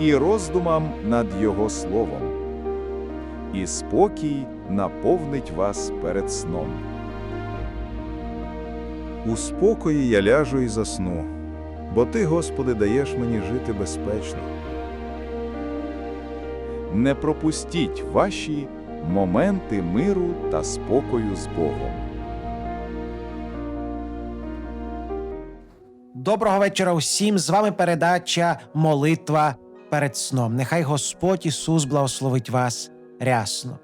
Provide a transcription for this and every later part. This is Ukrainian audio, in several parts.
і роздумам над Його словом. І спокій наповнить вас перед сном. У спокої я ляжу і засну, бо Ти, Господи, даєш мені жити безпечно. Не пропустіть ваші моменти миру та спокою з Богом. Доброго вечора усім. З вами передача Молитва перед сном. Нехай Господь Ісус благословить вас рясно.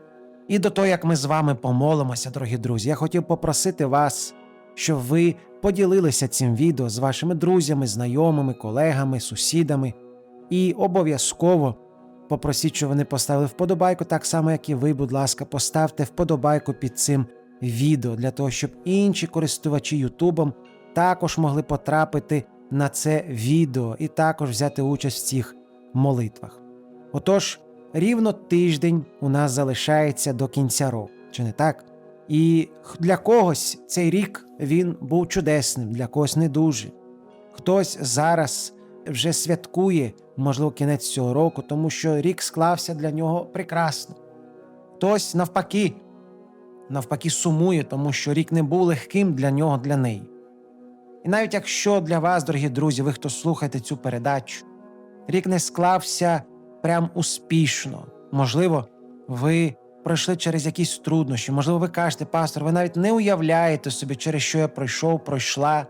І до того, як ми з вами помолимося, дорогі друзі, я хотів попросити вас, щоб ви поділилися цим відео з вашими друзями, знайомими, колегами, сусідами. І обов'язково попросіть, щоб вони поставили вподобайку, так само, як і ви, будь ласка, поставте вподобайку під цим відео для того, щоб інші користувачі Ютубом також могли потрапити на це відео і також взяти участь в цих молитвах. Отож, рівно тиждень у нас залишається до кінця року, чи не так? І для когось цей рік він був чудесним, для когось не дуже. Хтось зараз вже святкує, можливо, кінець цього року, тому що рік склався для нього прекрасно. Хтось навпаки, навпаки, сумує, тому що рік не був легким для нього, для неї. І навіть якщо для вас, дорогі друзі, ви хто слухаєте цю передачу, рік не склався прям успішно. Можливо, ви пройшли через якісь труднощі, можливо, ви кажете, пастор, ви навіть не уявляєте собі, через що я пройшов, пройшла,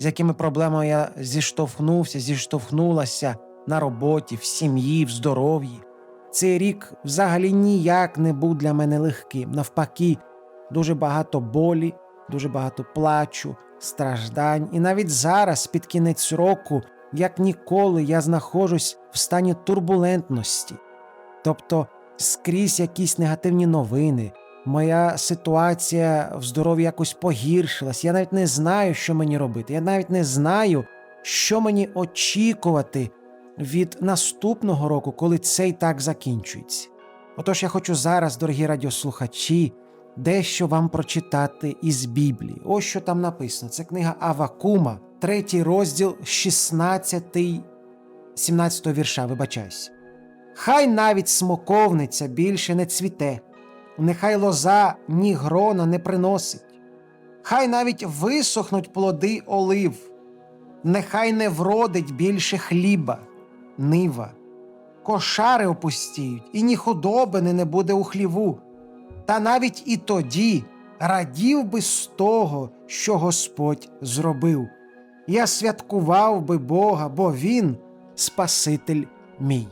з якими проблемами я зіштовхнувся, зіштовхнулася на роботі, в сім'ї, в здоров'ї. Цей рік взагалі ніяк не був для мене легким. Навпаки, дуже багато болі, дуже багато плачу, страждань. І навіть зараз, під кінець року, як ніколи, я знаходжусь в стані турбулентності. Тобто скрізь якісь негативні новини. Моя ситуація в здоров'ї якось погіршилась. Я навіть не знаю, що мені робити. Я навіть не знаю, що мені очікувати від наступного року, коли цей так закінчується. Отож, я хочу зараз, дорогі радіослухачі, дещо вам прочитати із Біблії. Ось що там написано. Це книга Авакума, третій розділ, 16, 17 вірша, вибачаюсь. Хай навіть смоковниця більше не цвіте, нехай лоза ні грона не приносить, хай навіть висохнуть плоди олив, нехай не вродить більше хліба, нива, кошари опустіють, і ні худобини не буде у хліву. Та навіть і тоді радів би з того, що Господь зробив. Я святкував би Бога, бо Він Спаситель мій.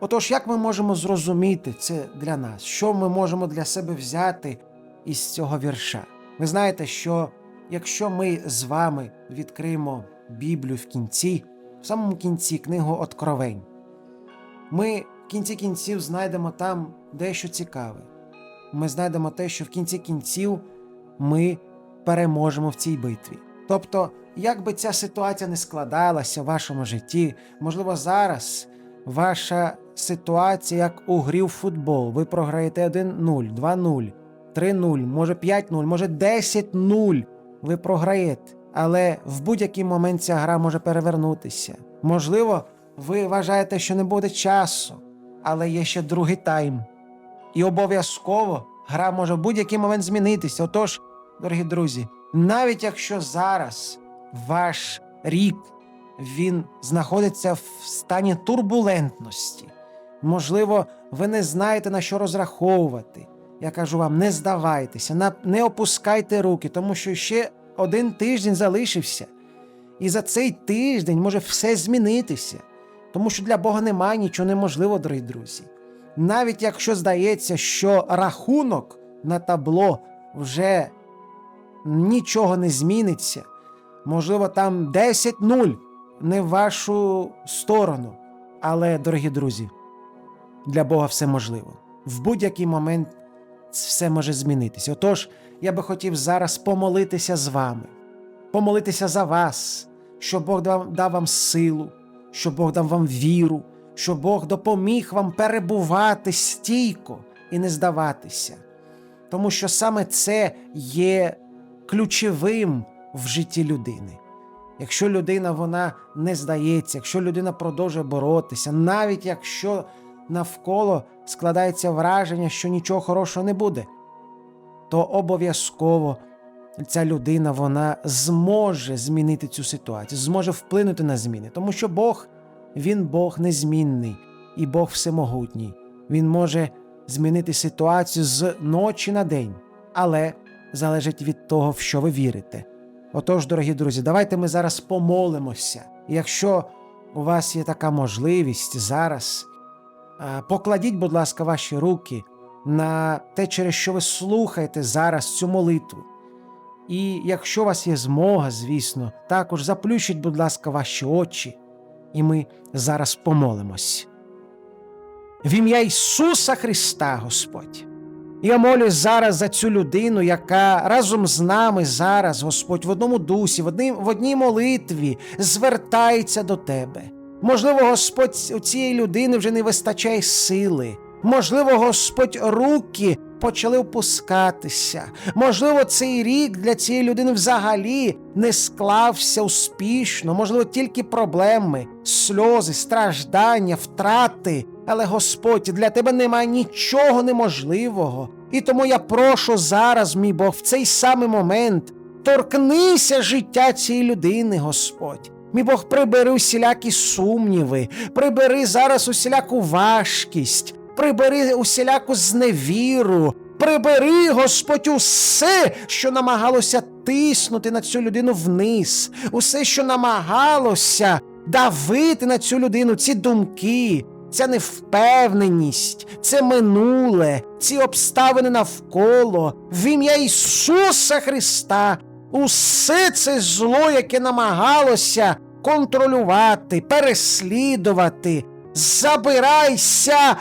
Отож, як ми можемо зрозуміти це для нас? Що ми можемо для себе взяти із цього вірша? Ви знаєте, що якщо ми з вами відкриємо Біблію в кінці, в самому кінці книгу Откровень, ми в кінці кінців знайдемо там дещо цікаве. Ми знайдемо те, що в кінці кінців ми переможемо в цій битві. Тобто, як би ця ситуація не складалася в вашому житті, можливо, зараз ваша ситуація як у грі в футбол. Ви програєте 1-0, 2-0, 3-0, може 5-0, може 10-0. Ви програєте. Але в будь-який момент ця гра може перевернутися. Можливо, ви вважаєте, що не буде часу, але є ще другий тайм. І обов'язково гра може в будь-який момент змінитися. Отож, дорогі друзі, навіть якщо зараз ваш рік він знаходиться в стані турбулентності, можливо, ви не знаєте на що розраховувати. Я кажу вам, не здавайтеся, не опускайте руки, тому що ще один тиждень залишився. І за цей тиждень може все змінитися, тому що для Бога немає нічого неможливого, дорогі друзі. Навіть якщо здається, що рахунок на табло вже нічого не зміниться, можливо, там 10-0 не в вашу сторону, Але, дорогі друзі, для Бога все можливо. В будь-який момент все може змінитися. Отож, я би хотів зараз помолитися з вами, помолитися за вас, щоб Бог дав, вам силу, щоб Бог дав вам віру, щоб Бог допоміг вам перебувати стійко і не здаватися. Тому що саме це є ключовим в житті людини. Якщо людина вона не здається, якщо людина продовжує боротися, навіть якщо навколо складається враження, що нічого хорошого не буде, то обов'язково ця людина вона зможе змінити цю ситуацію, зможе вплинути на зміни, тому що Бог, він Бог незмінний і Бог всемогутній. Він може змінити ситуацію з ночі на день, але залежить від того, в що ви вірите. Отож, дорогі друзі, давайте ми зараз помолимося. Якщо у вас є така можливість зараз, е, покладіть, будь ласка, ваші руки на те, через що ви слухаєте зараз цю молитву. І якщо у вас є змога, звісно, також заплющіть, будь ласка, ваші очі, і ми зараз помолимось. В ім'я Ісуса Христа, Господь. Я молюсь зараз за цю людину, яка разом з нами зараз, Господь, в одному дусі, в одній, в одній молитві звертається до Тебе. Можливо, Господь, у цієї людини вже не вистачає сили. Можливо, Господь, руки почали опускатися. Можливо, цей рік для цієї людини взагалі не склався успішно. Можливо, тільки проблеми, сльози, страждання, втрати. Але Господь, для тебе немає нічого неможливого. І тому я прошу зараз, мій Бог, в цей самий момент торкнися життя цієї людини, Господь. Мій Бог, прибери усілякі сумніви, прибери зараз усіляку важкість, прибери усіляку зневіру, прибери, Господь, усе, що намагалося тиснути на цю людину вниз, усе, що намагалося давити на цю людину, ці думки, ця невпевненість, це минуле, ці обставини навколо, в ім'я Ісуса Христа, усе це зло, яке намагалося контролювати, переслідувати, забирайся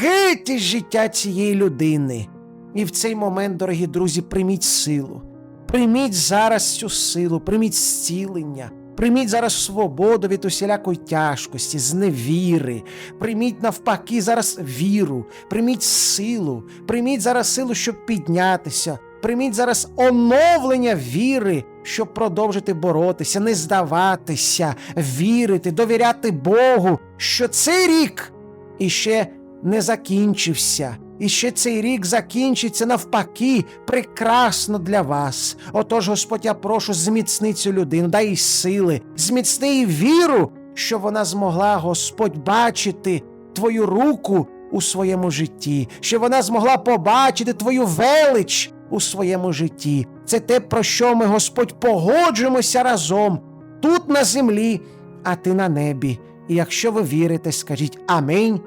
геть із життя цієї людини. І в цей момент, дорогі друзі, прийміть силу. Прийміть зараз цю силу, прийміть зцілення, прийміть зараз свободу від усілякої тяжкості, зневіри, прийміть навпаки зараз віру, прийміть силу, прийміть зараз силу, щоб піднятися, прийміть зараз оновлення віри, щоб продовжити боротися, не здаватися, вірити, довіряти Богу, що цей рік іще не закінчився. І ще цей рік закінчиться навпаки прекрасно для вас. Отож, Господь, я прошу, зміцни цю людину, дай їй сили, зміцни їй віру, щоб вона змогла, Господь, бачити Твою руку у своєму житті, щоб вона змогла побачити Твою велич у своєму житті. Це те, про що ми, Господь, погоджуємося разом тут на землі, а ти на небі. І якщо ви вірите, скажіть Амінь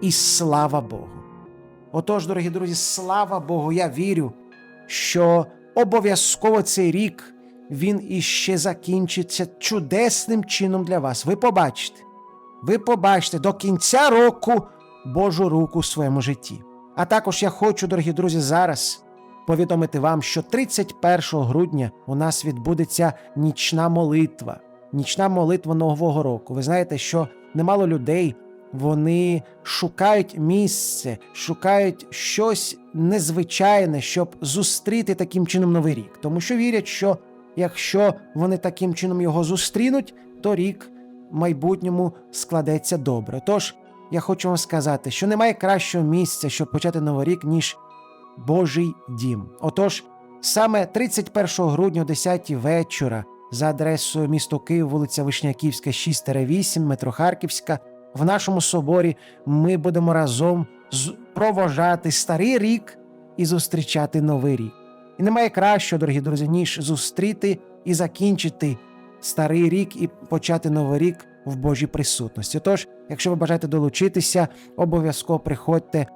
і слава Богу. Отож, дорогі друзі, слава Богу, я вірю, що обов'язково цей рік він іще закінчиться чудесним чином для вас. Ви побачите, ви побачите до кінця року Божу руку в своєму житті. А також я хочу, дорогі друзі, зараз повідомити вам, що 31 грудня у нас відбудеться нічна молитва, нічна молитва Нового року. Ви знаєте, що немало людей вони шукають місце, шукають щось незвичайне, щоб зустріти таким чином новий рік, тому що вірять, що якщо вони таким чином його зустрінуть, то рік в майбутньому складеться добре. Тож я хочу вам сказати, що немає кращого місця, щоб почати новий рік, ніж Божий дім. Отож, саме 31 грудня о 10 вечора за адресою місто Київ, вулиця Вишняківська, 6-8, метро Харківська, в нашому соборі ми будемо разом провожати старий рік і зустрічати новий рік. І немає кращого, дорогі друзі, ніж зустріти і закінчити старий рік і почати новий рік в Божій присутності. Тож, якщо ви бажаєте долучитися, обов'язково приходьте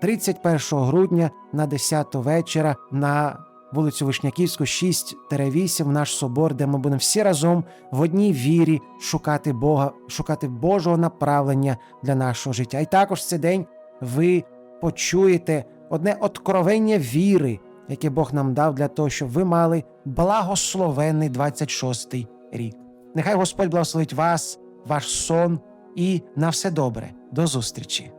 31 грудня на 10 вечора на вулицю Вишняківську, 6-8, в наш собор, де ми будемо всі разом в одній вірі шукати Бога, шукати Божого направлення для нашого життя. І також в цей день ви почуєте одне откровення віри, яке Бог нам дав для того, щоб ви мали благословенний 26-й рік. Нехай Господь благословить вас, ваш сон і на все добре. До зустрічі!